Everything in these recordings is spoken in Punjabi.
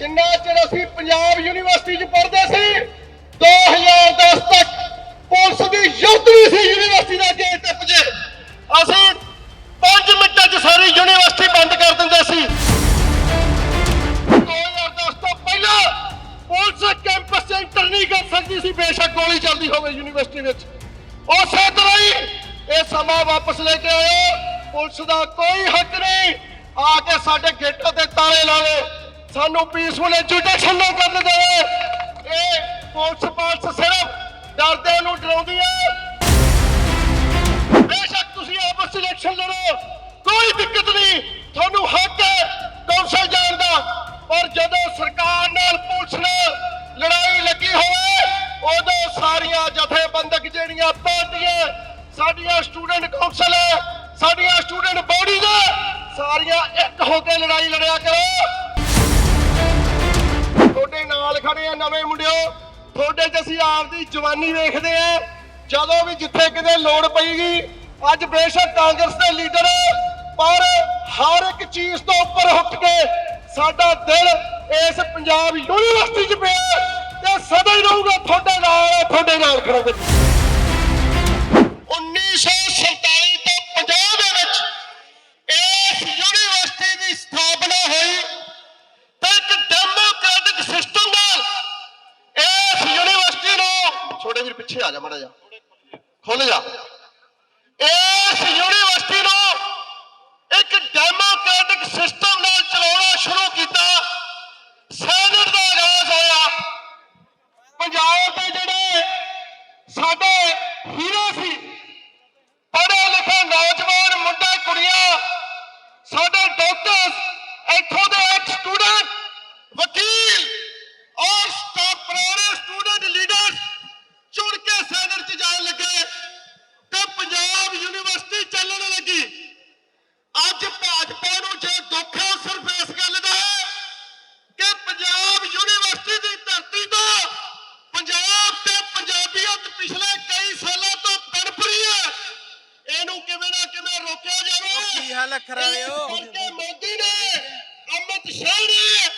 ਜਿੰਨਾ ਚਿਰ ਅਸੀਂ ਪੰਜਾਬ ਯੂਨੀਵਰਸਿਟੀ 'ਚ ਪੜ੍ਹਦੇ ਸੀ 2010 ਤੱਕ ਪੁਲਿਸ ਦੀ ਯੁੱਧੀ ਸੀ ਯੂਨੀਵਰਸਿਟੀ ਦਾ ਗੇਟ ਟੱਪ ਜੇ। ਅਸੀਂ 5 ਮਿੰਟਾਂ 'ਚ ਸਾਰੀ ਯੂਨੀਵਰਸਿਟੀ ਬੰਦ ਕਰ ਦਿੰਦੇ ਸੀ। 2010 ਤੋਂ ਪਹਿਲਾਂ ਪੁਲਿਸ ਕੈਂਪਸ 'ਚ ਐਂਟਰ ਨਹੀਂ ਕਰ ਸਕਦੀ ਸੀ, ਬੇਸ਼ੱਕ ਗੋਲੀ ਚੱਲਦੀ ਹੋਵੇ ਯੂਨੀਵਰਸਿਟੀ ਵਿੱਚ। ਉਸੇ ਤਰ੍ਹਾਂ ਹੀ ਇਹ ਸਮਾਂ ਵਾਪਸ ਲੈ ਕੇ ਆਇਓ। ਪੁਲਿਸ ਦਾ ਕੋਈ ਹੱਕ ਨਹੀਂ, ਆ ਕੇ ਸਾਡੇ ਗੇਟਾਂ ਤੇ ਤਾਲੇ ਲਾ ਲਾਵੇ ਸਾਨੂੰ ਪੀਸਫੁਲ ਐਜੂਕੇਸ਼ਨ ਨਾ ਕਰਨ ਦੇਵੇ ਇਹ ਪੁਲਿਸ ਪਾਲਸ ਸਿਰਫ ਡਰਦੇ ਨੂੰ ਡਰਾਉਂਦੀ ਹੈ ਬੇਸ਼ੱਕ ਤੁਸੀਂ ਆਪਸ ਇਲੈਕਸ਼ਨ ਲੜੋ, ਕੋਈ ਦਿੱਕਤ ਨਹੀਂ। ਤੁਹਾਨੂੰ ਹੱਕ ਹੈ ਕੌਂਸਲ ਜਾਣ ਦਾ। ਪਰ ਜਦੋਂ ਸਰਕਾਰ ਨਾਲ ਪੁਲਿਸ ਨਾਲ ਲੜਾਈ ਲੱਗੀ ਹੋਵੇ, ਉਦੋਂ ਸਾਰੀਆਂ ਜਥੇਬੰਦਕ ਜਿਹੜੀਆਂ ਪਾਰਟੀਆਂ, ਸਾਡੀਆਂ ਸਟੂਡੈਂਟ ਕੌਂਸਲ ਹੈ, ਸਾਡੀਆਂ ਸਟੂਡੈਂਟ ਬੋਡੀਜ਼ ਸਾਰੀਆਂ ਇੱਕ ਹੋ ਕੇ ਲੜਾਈ ਲੜਿਆ ਨਵੇਂ ਮੁੰਡਿਓ, ਤੁਹਾਡੇ 'ਚ ਅਸੀਂ ਆਪਦੀ ਜਵਾਨੀ ਵੇਖਦੇ ਆ ਜਦੋਂ ਵੀ ਜਿੱਥੇ ਕਿਤੇ ਲੋੜ ਪਈਗੀ, ਅੱਜ ਬੇਸ਼ੱਕ ਕਾਂਗਰਸ ਦੇ ਲੀਡਰ, ਪਰ ਹਰ ਇੱਕ ਚੀਜ਼ ਤੋਂ ਉੱਪਰ ਉੱਠ ਕੇ ਸਾਡਾ ਦਿਲ ਇਸ ਪੰਜਾਬ ਯੂਨੀਵਰਸਿਟੀ 'ਚ ਪਿਆ ਤੇ ਸਦਾ ਹੀ ਰਹੂਗਾ ਤੁਹਾਡੇ ਨਾਲ ਤੁਹਾਡੇ ਨਾਲ ਖੜਾਂਗੇ 1947 ਤੋਂ ਪੰਜਾਬ ਦੇ ਵਿੱਚ ਇਸ ਯੂਨੀਵਰਸਿਟੀ ਦੀ ਸਥਾਪਨਾ ਹੋਈ ਤੇ ਇੱਕ ਡੈਮੋਕ੍ਰੈਟਿਕ ਸਿਸਟਮ ਨਾਲ ਇਸ ਯੂਨੀਵਰਸਿਟੀ ਨੂੰ ਛੋਟੇ ਵੀਰ ਪਿੱਛੇ ਆ ਜਾ ਮਾੜਾ ਜਾ ਖੁੱਲ ਜਾ ਇਸ ਯੂਨੀਵਰਸਿਟੀ ਨੂੰ ਇੱਕ ਡੈਮੋਕ੍ਰੈਟਿਕ ਸਿਸਟਮ ਨਾਲ ਚਲਾਉਣਾ ਸ਼ੁਰੂ ਕੀਤਾ ਸੈਨੇਟ ਦਾ ਆਗਾਜ਼ ਹੋਇਆ ਪੰਜਾਬ ਦੇ ਜਿਹੜੇ ਸਾਡੇ ਹੀਰੋ ਸੀ ਪੜ੍ਹੇ ਲਿਖੇ ਨੌਜਵਾਨ ਮੁੰਡੇ ਕੁੜੀਆਂ ਸਾਡੇ ਡਾਕਟਰਸ ਇੱਥੋਂ ਦੇ ਐਕਸ ਸਟੂਡੈਂਟ ਵਕੀਲ ਔਰ ਸਟਾਫ ਪੁਰਾਣੇ ਸਟੂਡੈਂਟ ਲੀਡਰ ਚੁਣ ਕੇ ਸੈਨੇਟ 'ਚ ਜਾਣ ਲੱਗੇ ਤੇ ਪੰਜਾਬ ਯੂਨੀਵਰਸਿਟੀ ਚੱਲਣ ਲੱਗੀ ਅੱਜ ਭਾਜਪਾ ਨੂੰ ਜੇ ਦੁੱਖ ਹੈ ਉਹ ਸਿਰਫ ਇਸ ਗੱਲ ਦਾ ਹੈ ਕਿ ਪੰਜਾਬ ਯੂਨੀਵਰਸਿਟੀ ਦੀ ਧਰਤੀ ਤੋਂ ਪੰਜਾਬ ਤੇ ਪੰਜਾਬੀਅਤ ਪਿਛਲੇ ਕਈ ਸਾਲਾਂ ਤੋਂ ਤੜਪ ਰਹੀ ਹੈ ਇਹਨੂੰ ਕਿਵੇਂ ਨਾ ਕਿਵੇਂ ਰੋਕਿਆ ਜਾਵੇ ਕੀ ਹਾਲ ਹੈ ਖਰਾਲਿਓ? ਕਰਕੇ ਮੋਦੀ ਨੇ ਅਮਿਤ ਸ਼ਾਹ ਨੇ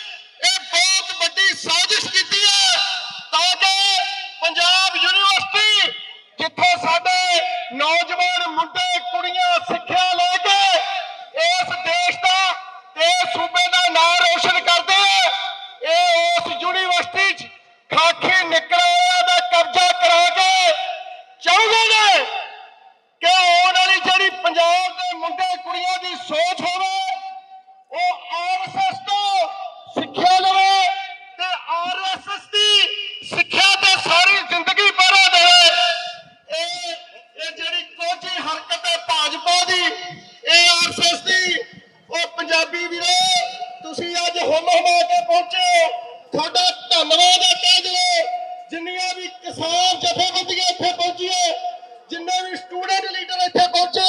ਇਹ ਬਹੁਤ ਵੱਡੀ ਸਾਜ਼ਿਸ਼ ਕੀਤੀ ਹੈ ਤਾਂ ਕਿ ਪੰਜਾਬ ਯੂਨੀਵਰਸਿਟੀ, ਜਿੱਥੇ ਸਾਡੇ ਨੌਜਵਾਨ ਮੁੰਡੇ, ਕੁੜੀਆਂ ਸਿੱਖਿਆ ਲੈ ਕੇ ਇਸ ਦੇਸ਼ ਦਾ ਤੇ ਇਸ ਸੂਬੇ ਦਾ ਨਾਮ ਰੋਸ਼ਨ ਕਰਦੇ ਆ, ਇਹ ਉਸ ਯੂਨੀਵਰਸਿਟੀ 'ਚ ਖਾਕੀ ਨਿਕਲਿਆ ਦਾ ਕਬਜ਼ਾ ਕਰਾ ਕੇ ਚਾਹੁੰਦੇ ਨੇ ਕਿ ਆਉਣ ਵਾਲੀ ਜਿਹੜੀ ਪੰਜਾਬ ਦੇ ਮੁੰਡੇ ਕੁੜੀਆਂ ਦੀ ਸੋਚ ਹੋਵੇ ਉਹ ਆਰਐਸਐਸ ਤੋਂ ਸਿੱਖਿਆ ਲਵੇ ਤੇ ਆਰਐਸਐਸ ਦੀ ਸਿੱਖਿਆ ਤੇ ਸਾਰੀ ਜ਼ਿੰਦਗੀ ਪਹਿਰਾ ਦੇਵੇ ਇਹ ਇਹ ਜਿਹੜੀ ਕੋਝੀ ਹਰਕਤ ਹੈ ਭਾਜਪਾ ਦੀ ਇਹ ਆਰਐਸਐਸ ਦੀ ਉਹ ਪੰਜਾਬੀ ਵੀਰੋ ਤੁਸੀਂ ਅੱਜ ਹੁਮ ਹੁਮਾ ਕੇ ਪਹੁੰਚੇ ਹੋ। ਤੁਹਾਡਾ ਧੰਨਵਾਦ ਹੈ ਕਹਿ ਦਿਓ ਜਿੰਨੀਆਂ ਵੀ ਕਿਸਾਨ ਜਥੇਬੰਦੀਆਂ ਇੱਥੇ ਪਹੁੰਚੀਆਂ ਜਿੰਨੇ ਵੀ ਸਟੂਡੈਂਟ ਲੀਡਰ ਇੱਥੇ ਪਹੁੰਚੇ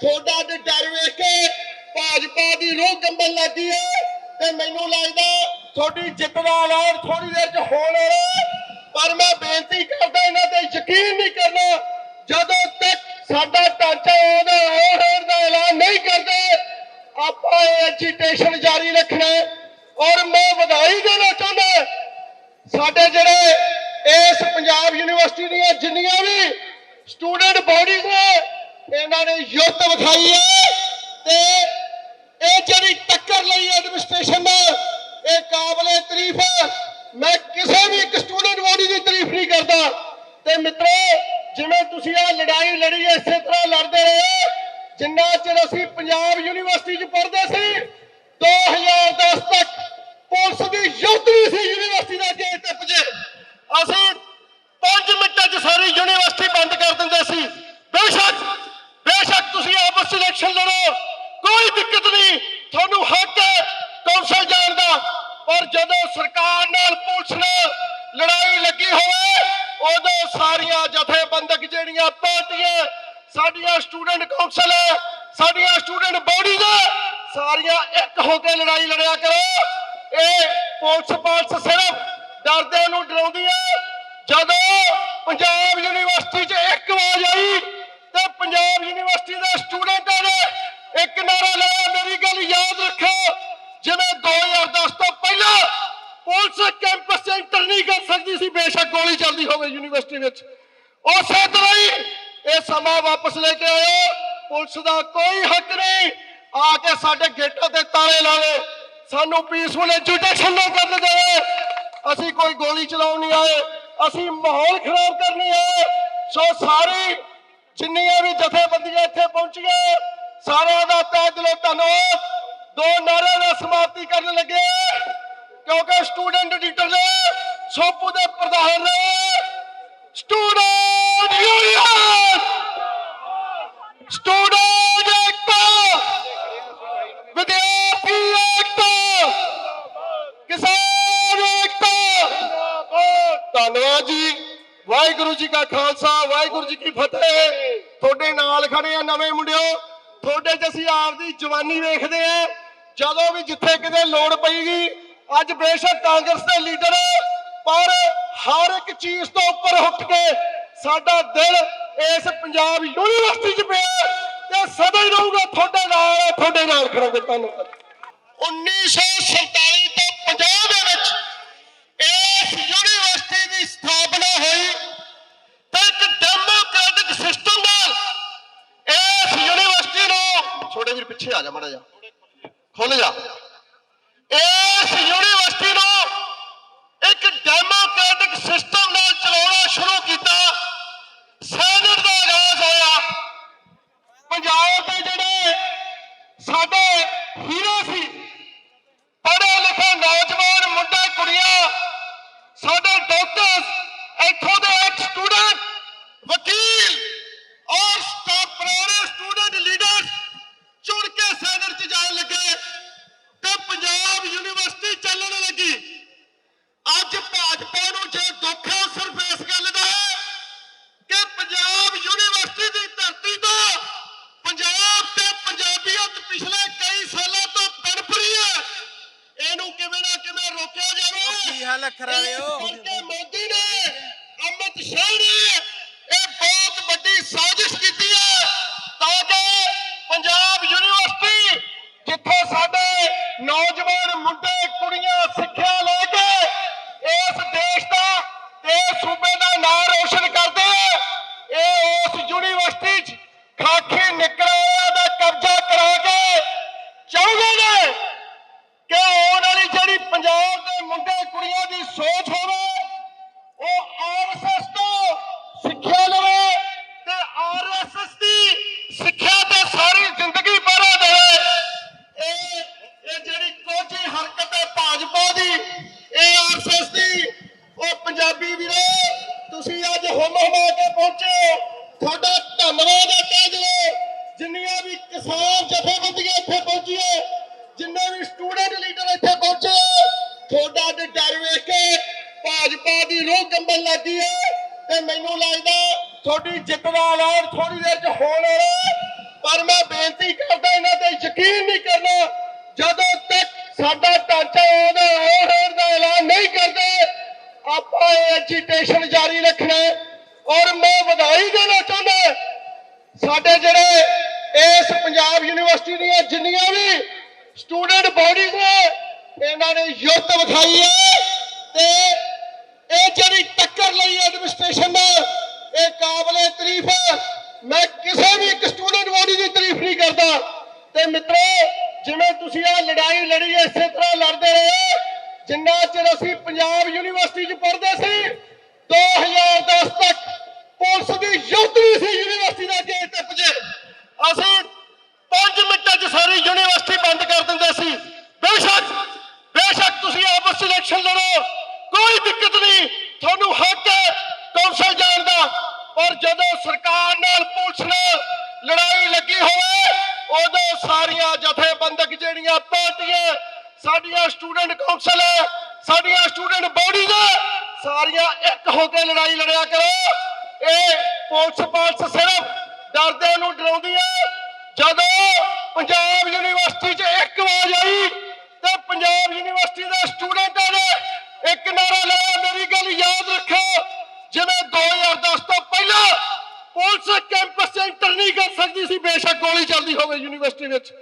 ਤੁਹਾਡਾ ਅੱਜ ਡਰ ਵੇਖ ਕੇ ਭਾਜਪਾ ਦੀ ਰੂਹ ਕੰਬਣ ਲੱਗੀ ਹੈ ਤੇ ਮੈਨੂੰ ਲੱਗਦਾ ਤੁਹਾਡੀ ਜਿੱਤ ਦਾ ਐਲਾਨ ਥੋੜੀ ਦੇਰ ਚ ਹੋਣ ਵਾਲਾ ਪਰ ਮੈਂ ਬੇਨਤੀ ਕਰਦਾ ਇਹਨਾਂ ਤੇ ਯਕੀਨ ਨਹੀਂ ਕਰਨਾ, ਜਦੋਂ ਤੱਕ ਸਾਡਾ ਢਾਂਚਾ ਉਹਦਾ ਹੋਣ ਦਾ ਐਲਾਨ ਨਹੀਂ ਕਰਦੇ, ਆਪਾਂ ਇਹ ਐਜੀਟੇਸ਼ਨ ਜਾਰੀ ਰੱਖਣਾ ਔਰ ਮੈਂ ਵਧਾਈ ਦੇਣਾ ਚਾਹੁੰਦਾ ਸਾਡੇ ਜਿਹੜੇ ਇਸ ਪੰਜਾਬ ਯੂਨੀਵਰਸਿਟੀ ਦੀਆਂ ਜਿੰਨੀਆਂ ਵੀ ਸਟੂਡੈਂਟ ਬੋਡੀਜ਼ ਨੇ, ਇਹਨਾਂ ਨੇ ਯੁੱਧ ਵਿਖਾਈ ਹੈ ਤੇ ਇਹ ਜਿਹੜੀ ਟੱਕਰ ਲਈ ਐਡਮਿਨਿਸਟ੍ਰੇਸ਼ਨ ਨਾਲ ਇਹ ਕਾਬਲੇ ਤਾਰੀਫ ਮੈਂ ਕਿਸੇ ਵੀ ਇੱਕ ਸਟੂਡੈਂਟ ਬੋਡੀ ਦੀ ਤਾਰੀਫ ਨਹੀਂ ਕਰਦਾ। ਤੇ ਮਿੱਤਰੋ ਜਿਵੇਂ ਤੁਸੀਂ ਆ ਲੜਾਈ ਲੜੀ ਹੈ, ਇਸੇ ਤਰ੍ਹਾਂ ਲੜਦੇ ਰਹੇ। ਜਿੰਨਾ ਚਿਰ ਅਸੀਂ ਪੰਜਾਬ ਯੂਨੀਵਰਸਿਟੀ 'ਚ ਪੜ੍ਹਦੇ ਸੀ 2010 ਤੱਕ ਪੁਲਿਸ ਦੀ ਯੁੱਧੀ ਸੀ ਯੂਨੀਵਰਸਿਟੀ ਦਾ ਗੇਟ ਟੱਪ ਜੇ। ਅਸੀਂ 5 ਮਿੰਟਾਂ 'ਚ ਸਾਰੀ ਯੂਨੀਵਰਸਿਟੀ ਬੰਦ ਕਰ ਦਿੰਦੇ ਸੀ। ਬੇਸ਼ੱਕ ਬੇਸ਼ੱਕ ਤੁਸੀਂ ਆਪਸ ਇਲੈਕਸ਼ਨ ਲੜੋ। ਕੋਈ ਦਿੱਕਤ ਨਹੀਂ। ਤੁਹਾਨੂੰ ਹੱਕ ਹੈ ਕੌਂਸਲ ਜਾਣ ਦਾ। ਪਰ ਜਦੋਂ ਸਰਕਾਰ ਨਾਲ ਪੁਲਿਸ ਨਾਲ ਲੜਾਈ ਲੱਗੀ ਹੋਵੇ, ਉਦੋਂ ਸਾਰੀਆਂ ਜਥੇਬੰਦਕ ਜਿਹੜੀਆਂ ਪਾਰਟੀਆਂ, ਸਾਡੀਆਂ ਸਟੂਡੈਂਟ ਕੌਂਸਲ ਹੈ, ਸਾਡੀਆਂ ਸਟੂਡੈਂਟ ਬੋਡੀਜ਼ ਸਾਰੀਆਂ ਇੱਕ ਹੋ ਕੇ ਲੜਾਈ ਲੜਿਆ ਕਰੋ। ਇਹ ਪੁਲਿਸ ਪਾਲਸ ਸਿਰਫ ਡਰਦੇ ਨੂੰ ਡਰਾਉਂਦੀ ਹੈ। ਜਦੋਂ ਪੰਜਾਬ ਯੂਨੀਵਰਸਿਟੀ 'ਚ ਇੱਕ ਆਵਾਜ਼ ਆਈ ਤੇ ਪੰਜਾਬ ਯੂਨੀਵਰਸਿਟੀ ਦੇ ਸਟੂਡੈਂਟਾਂ ਨੇ ਇੱਕ ਨਾਰਾ ਲਾਇਆ ਮੇਰੀ ਗੱਲ ਯਾਦ ਰੱਖੋ ਜਿਵੇਂ 2010 ਤੋਂ ਪਹਿਲਾਂ ਪੁਲਿਸ ਕੈਂਪਸ 'ਚ ਐਂਟਰ ਨਹੀਂ ਕਰ ਸਕਦੀ ਸੀ, ਬੇਸ਼ੱਕ ਗੋਲੀ ਚੱਲਦੀ ਹੋਵੇ ਯੂਨੀਵਰਸਿਟੀ ਵਿੱਚ। ਉਸੇ ਤਰ੍ਹਾਂ ਹੀ ਇਹ ਸਮਾਂ ਵਾਪਸ ਲੈ ਕੇ ਆਇਓ। ਪੁਲਿਸ ਦਾ ਕੋਈ ਹੱਕ ਨਹੀਂ। ਆ ਕੇ ਸਾਡੇ ਗੇਟਾਂ ਤੇ ਤਾਲੇ ਲਾਵੇ ਸਾਨੂੰ ਪੀਸਫੁਲ ਐਜੂਕੇਸ਼ਨ ਨਾ ਕਰਨ ਦੇਵੇ ਅਸੀਂ ਕੋਈ ਗੋਲੀ ਚਲਾਉਣ ਨਹੀਂ ਆਏ। ਅਸੀਂ ਮਾਹੌਲ ਖਰਾਬ ਕਰਨੀ ਨਹੀਂ ਆਏ। ਸੋ ਸਾਰੀ ਜਿੰਨੀਆਂ ਵੀ ਜਥੇਬੰਦੀਆਂ ਇੱਥੇ ਪਹੁੰਚੀਆਂ, ਸਾਰਿਆਂ ਦਾ ਤਹਿ ਦਿਲੋਂ ਧੰਨਵਾਦ। ਦੋ ਨਾਰਿਆਂ ਨਾਲ ਸਮਾਪਤੀ ਕਰਨ ਲੱਗੇ। ਕਿਉਂਕਿ ਸਟੂਡੈਂਟ ਲੀਡਰ ਨੇ ਸੋਪੂ ਦੇ ਪ੍ਰਧਾਨ ਨੇ ਸਟੂਡੈਂਟ ਯੂਨੀਅਨ ਸਟੂਡੈਂਟ ਏਕਤਾ ਵਿਦਿਆਰਥੀ ਏਕਤਾ ਕਿਸਾਨ ਏਕਤਾ ਧੰਨਵਾਦ ਜੀ। ਵਾਹਿਗੁਰੂ ਜੀ ਕਾ ਖਾਲਸਾ, ਵਾਹਿਗੁਰੂ ਜੀ ਕੀ ਫਤਿਹ। ਤੁਹਾਡੇ ਨਾਲ ਖੜੇ ਆ ਨਵੇਂ ਮੁੰਡਿਓ। ਤੁਹਾਡੇ 'ਚ ਅਸੀਂ ਆਪਦੀ ਜਵਾਨੀ ਵੇਖਦੇ ਆ। ਜਦੋਂ ਵੀ ਜਿੱਥੇ ਕਿਤੇ ਲੋੜ ਪਈਗੀ ਅੱਜ ਬੇਸ਼ੱਕ ਕਾਂਗਰਸ ਦੇ ਲੀਡਰ, ਪਰ ਹਰ ਇੱਕ ਚੀਜ਼ ਤੋਂ ਉੱਪਰ ਉੱਠ ਕੇ ਸਾਡਾ ਦਿਲ ਇਸ ਪੰਜਾਬ ਯੂਨੀਵਰਸਿਟੀ 'ਚ ਪਿਆ ਤੇ ਸਦਾ ਹੀ ਰਹੂਗਾ ਤੁਹਾਡੇ ਨਾਲ ਤੁਹਾਡੇ ਨਾਲ ਖੜਾਂਗੇ ਧੰਨਵਾਦ। 1947 ਤੋਂ ਪੰਜਾਬ ਦੇ ਵਿੱਚ ਇਸ ਯੂਨੀਵਰਸਿਟੀ ਦੀ ਸਥਾਪਨਾ ਹੋਈ ਤੇ ਇੱਕ ਡੈਮੋਕ੍ਰੈਟਿਕ ਸਿਸਟਮ ਨਾਲ ਇਸ ਯੂਨੀਵਰਸਿਟੀ ਨੂੰ ਛੋਟੇ ਵੀਰ ਪਿੱਛੇ ਆ ਜਾ ਮਾੜਾ ਜਾ ਖੁੱਲ ਜਾ ਇਸ ਯੂਨੀਵਰਸਿਟੀ ਨੂੰ ਇੱਕ ਡੈਮੋਕ੍ਰੈਟਿਕ ਸਿਸਟਮ ਨਾਲ ਚਲਾਉਣਾ ਸ਼ੁਰੂ ਕੀਤਾ ਸੈਨੇਟ ਦਾ ਆਗਾਜ਼ ਹੋਇਆ ਪੰਜਾਬ ਦੇ ਜਿਹੜੇ ਸਾਡੇ ਹੀਰੋ ਸੀ ਪੜ੍ਹੇ ਲਿਖੇ ਨੌਜਵਾਨ ਮੁੰਡੇ ਕੁੜੀਆਂ ਸਾਡੇ ਡਾਕਟਰਸ ਇੱਥੋਂ ਦੇ ਇੱਕ ਸਟੂਡੈਂਟ ਵਕੀਲ ਔਰ ਸਟਾਫ ਪੁਰਾਣੇ ਸਟੂਡੈਂਟ ਲੀਡਰ ਚੁਣ ਕੇ ਸੈਨੇਟ 'ਚ ਜਾਣ ਲੱਗੇ ਤੇ ਪੰਜਾਬ ਯੂਨੀਵਰਸਿਟੀ ਚੱਲਣ ਲੱਗੀ ਅੱਜ ਭਾਜਪਾ ਨੂੰ ਜੇ ਦੁੱਖ ਹੈ ਉਹ ਸਿਰਫ ਇਸ ਗੱਲ ਦਾ ਹੈ ਕਿ ਪੰਜਾਬ ਯੂਨੀਵਰਸਿਟੀ ਦੀ ਧਰਤੀ ਤੋਂ ਪੰਜਾਬ ਤੇ ਪੰਜਾਬੀਅਤ ਪਿਛਲੇ ਕਈ ਸਾਲਾਂ ਤੋਂ ਤੜਪ ਰਹੀ ਹੈ ਇਹਨੂੰ ਕਿਵੇਂ ਨਾ ਕਿਵੇਂ ਰੋਕਿਆ ਜਾਵੇ ਕੀ ਹਾਲ ਹੈ ਖਰਾਲਿਓ? ਕਰਕੇ ਮੋਦੀ ਨੇ, ਅਮਿਤ ਸ਼ਾਹ ਨੇ ਇਹ ਬਹੁਤ ਵੱਡੀ ਸਾਜ਼ਿਸ਼ ਕੀਤੀ ਹੈ ਤਾਂ ਕਿ ਪੰਜਾਬ ਯੂਨੀਵਰਸਿਟੀ, ਜਿੱਥੇ ਸਾਡੇ ਨੌਜਵਾਨ ਮੁੰਡੇ, ਕੁੜੀਆਂ ਸਿੱਖਿਆ ਲੈ ਕੇ ਇਸ ਦੇਸ਼ ਦਾ ਤੇ ਇਸ ਸੂਬੇ ਦਾ ਨਾਮ ਰੋਸ਼ਨ ਕਰਦੇ ਆ, ਇਹ ਉਸ ਯੂਨੀਵਰਸਿਟੀ 'ਚ ਖਾਕੀ ਨਿਕਲਿਆ ਦਾ ਕਬਜ਼ਾ ਕਰਾ ਕੇ ਚਾਹੁੰਦੇ ਨੇ ਕਿ ਆਉਣ ਵਾਲੀ ਜਿਹੜੀ ਪੰਜਾਬ ਦੇ ਮੁੰਡੇ ਕੁੜੀਆਂ ਦੀ ਸੋਚ ਹੋਵੇ ਉਹ ਆਰਐਸਐਸ ਤੋਂ ਸਿੱਖਿਆ ਲਵੇ ਤੇ ਆਰਐਸਐਸ ਦੀ ਸਿੱਖਿਆ ਤੇ ਸਾਰੀ ਜ਼ਿੰਦਗੀ ਪਹਿਰਾ ਦੇਵੇ ਇਹ ਇਹ ਜਿਹੜੀ ਕੋਝੀ ਹਰਕਤ ਹੈ ਭਾਜਪਾ ਦੀ ਇਹ ਆਰਐਸਐਸ ਦੀ ਉਹ ਪੰਜਾਬੀ ਵੀਰੋ ਤੁਸੀਂ ਅੱਜ ਹੁਮ ਹੁਮਾ ਕੇ ਪਹੁੰਚੇ ਹੋ। ਤੁਹਾਡਾ ਧੰਨਵਾਦ ਹੈ ਕਹਿ ਦਿਓ ਜਿੰਨੀਆਂ ਵੀ ਕਿਸਾਨ ਜਥੇਬੰਦੀਆਂ ਇੱਥੇ ਪਹੁੰਚੀਆਂ ਜਿੰਨੇ ਵੀ ਸਟੂਡੈਂਟ ਲੀਡਰ ਇੱਥੇ ਪਹੁੰਚੇ ਤੁਹਾਡਾ ਅੱਜ ਡਰ ਵੇਖ ਕੇ ਭਾਜਪਾ ਦੀ ਰੂਹ ਕੰਬਣ ਲੱਗੀ ਹੈ ਤੇ ਮੈਨੂੰ ਲੱਗਦਾ ਤੁਹਾਡੀ ਜਿੱਤ ਦਾ ਐਲਾਨ ਥੋੜੀ ਦੇਰ ਚ ਹੋਣ ਵਾਲਾ ਪਰ ਮੈਂ ਬੇਨਤੀ ਕਰਦਾ ਇਹਨਾਂ ਤੇ ਯਕੀਨ ਨਹੀਂ ਕਰਨਾ, ਜਦੋਂ ਤੱਕ ਸਾਡਾ ਢਾਂਚਾ ਉਹਦਾ ਹੋਣ ਦਾ ਐਲਾਨ ਨਹੀਂ ਕਰਦੇ, ਆਪਾਂ ਇਹ ਐਜੀਟੇਸ਼ਨ ਜਾਰੀ ਰੱਖਣਾ ਔਰ ਮੈਂ ਵਧਾਈ ਦੇਣਾ ਚਾਹੁੰਦਾ ਸਾਡੇ ਜਿਹੜੇ ਇਸ ਪੰਜਾਬ ਯੂਨੀਵਰਸਿਟੀ ਦੀਆਂ ਜਿੰਨੀਆਂ ਵੀ ਸਟੂਡੈਂਟ ਬਾਡੀਜ਼ ਨੇ, ਇਹਨਾਂ ਨੇ ਯੁੱਤ ਵਿਖਾਈ ਹੈ ਤੇ ਇਹ ਜਿਹੜੀ ਟੱਕਰ ਲਈ ਐਡਮਿਨਿਸਟ੍ਰੇਸ਼ਨ ਦਾ ਇਹ ਕਾਬਲੇ ਤਾਰੀਫ ਮੈਂ ਕਿਸੇ ਵੀ ਇੱਕ ਸਟੂਡੈਂਟ ਬਾਡੀ ਦੀ ਤਾਰੀਫ ਨਹੀਂ ਕਰਦਾ। ਤੇ ਮਿੱਤਰੋ ਜਿਵੇਂ ਤੁਸੀਂ ਆ ਲੜਾਈ ਲੜੀ ਹੈ, ਇਸੇ ਤਰ੍ਹਾਂ ਲੜਦੇ ਰਹੇ। ਜਿੰਨਾ ਚਿਰ ਅਸੀਂ ਪੰਜਾਬ ਯੂਨੀਵਰਸਿਟੀ 'ਚ ਪੜ੍ਹਦੇ ਸੀ 2010 ਤੱਕ ਪੁਲਿਸ ਦੀ ਯੁੱਧ ਸੀ ਯੂਨੀਵਰਸਿਟੀ ਦਾ ਗੇਟ ਟੱਪ ਜੇ। ਅਸੀਂ 5 ਮਿੰਟਾਂ 'ਚ ਸਾਰੀ ਯੂਨੀਵਰਸਿਟੀ ਬੰਦ ਕਰ ਦਿੰਦੇ ਸੀ। ਬੇਸ਼ੱਕ ਬੇਸ਼ੱਕ ਤੁਸੀਂ ਆਪਸ 'ਚ ਇਲੈਕਸ਼ਨ ਲੜੋ। ਕੋਈ ਦਿੱਕਤ ਨਹੀਂ। ਤੁਹਾਨੂੰ ਹੱਕ ਹੈ ਕੌਂਸਲ ਜਾਣ ਦਾ। ਪਰ ਜਦੋਂ ਸਰਕਾਰ ਨਾਲ ਪੁਲਿਸ ਨਾਲ ਲੜਾਈ ਲੱਗੀ ਹੋਵੇ, ਉਦੋਂ ਸਾਰੀਆਂ ਜਥੇਬੰਦਕ ਜਿਹੜੀਆਂ ਪਾਰਟੀਆਂ, ਸਾਡੀਆਂ ਸਟੂਡੈਂਟ ਕੌਂਸਲ ਹੈ, ਸਾਡੀਆਂ ਸਟੂਡੈਂਟ ਬਾਡੀਜ਼ ਸਾਰੀਆਂ ਇੱਕ ਹੋ ਕੇ ਲੜਾਈ ਲੜਿਆ ਕਰੋ। ਇਹ ਪੁਲਿਸ ਪਾਲਸ ਸਿਰਫ ਡਰਦੇ ਨੂੰ ਡਰਾਉਂਦੀ ਹੈ। ਜਦੋਂ ਪੰਜਾਬ ਯੂਨੀਵਰਸਿਟੀ 'ਚ ਇੱਕ ਆਵਾਜ਼ ਆਈ, ਤੇ ਪੰਜਾਬ ਯੂਨੀਵਰਸਿਟੀ ਦਾ ਸਟੂਡੈਂਟ ਨਾਰਾ ਲਾਇਆ, ਮੇਰੀ ਗੱਲ ਯਾਦ ਰੱਖੋ ਜਿਵੇਂ 2010 ਤੋਂ ਪਹਿਲਾਂ ਪੁਲਿਸ ਕੈਂਪਸ 'ਚ ਐਂਟਰ ਨਹੀਂ ਕਰ ਸਕਦੀ ਸੀ, ਬੇਸ਼ੱਕ ਗੋਲੀ ਚੱਲਦੀ ਹੋਵੇ ਯੂਨੀਵਰਸਿਟੀ ਵਿੱਚ।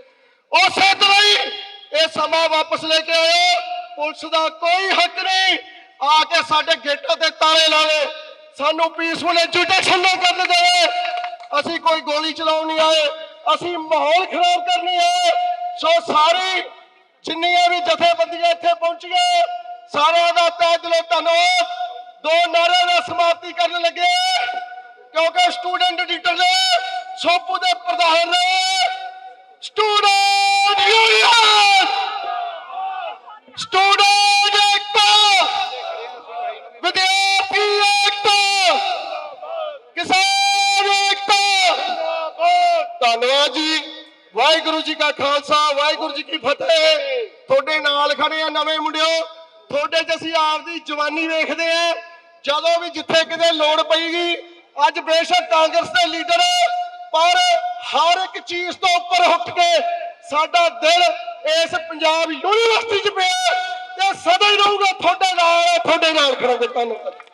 ਉਸੇ ਤਰ੍ਹਾਂ ਹੀ ਇਹ ਸਮਾਂ ਵਾਪਸ ਲੈ ਕੇ ਆਇਓ, ਪੁਲਿਸ ਦਾ ਕੋਈ ਹੱਕ ਨਹੀਂ, ਆ ਕੇ ਸਾਡੇ ਗੇਟਾਂ ਤੇ ਤਾਲੇ ਲਾਵੇ ਸਾਨੂੰ ਪੀਸਫੁਲ ਐਜੂਕੇਸ਼ਨ ਨਾ ਕਰਨ ਦੇਵੇ। ਅਸੀਂ ਕੋਈ ਗੋਲੀ ਚਲਾਉਣ ਨਹੀਂ ਆਏ, ਅਸੀਂ ਮਾਹੌਲ ਖਰਾਬ ਕਰਨੀ ਨਹੀਂ ਆਏ। ਸੋ ਸਾਰੀ ਜਿੰਨੀਆਂ ਵੀ ਜਥੇਬੰਦੀਆਂ ਇੱਥੇ ਪਹੁੰਚੀਆਂ ਸਾਰਿਆਂ ਦਾ ਤਹਿ ਦਿਲੋਂ ਧੰਨਵਾਦ ਦੋ ਨਾਰਿਆਂ ਦਾ ਸਮਾਪਤੀ ਕਰਨ ਲੱਗੇ ਕਿਉਂਕਿ ਸਟੂਡੈਂਟ ਲੀਡਰ ਨੇ ਸੋਪੂ ਦੇ ਪ੍ਰਧਾਨ ਨੇ ਸਟੂਡੈਂਟ ਯੂਨੀਅਨ ਸਟੂਡੈਂਟ ਏਕਤਾ ਵਿਦਿਆਰਥੀ ਏਕਤਾ ਕਿਸਾਨ ਏਕਤਾ ਧੰਨਵਾਦ ਜੀ ਵਾਹਿਗੁਰੂ ਜੀ ਕਾ ਖਾਲਸਾ ਵਾਹਿਗੁਰੂ ਜੀ ਕੀ ਫਤਿਹ ਤੁਹਾਡੇ ਨਾਲ ਖੜੇ ਆ ਨਵੇਂ ਮੁੰਡਿਓ ਤੁਹਾਡੇ 'ਚ ਅਸੀਂ ਆਪਦੀ ਜਵਾਨੀ ਵੇਖਦੇ ਆ। ਜਦੋਂ ਵੀ ਜਿੱਥੇ ਕਿਤੇ ਲੋੜ ਪਈਗੀ, ਅੱਜ ਬੇਸ਼ੱਕ ਕਾਂਗਰਸ ਦੇ ਲੀਡਰ, ਪਰ ਹਰ ਇੱਕ ਚੀਜ਼ ਤੋਂ ਉੱਪਰ ਉੱਠ ਕੇ ਸਾਡਾ ਦਿਲ ਇਸ ਪੰਜਾਬ ਯੂਨੀਵਰਸਿਟੀ 'ਚ ਪਿਆ ਤੇ ਸਦਾ ਹੀ ਰਹੂਗਾ। ਤੁਹਾਡੇ ਨਾਲ ਤੁਹਾਡੇ ਨਾਲ ਖੜਾਂਗੇ। ਧੰਨਵਾਦ।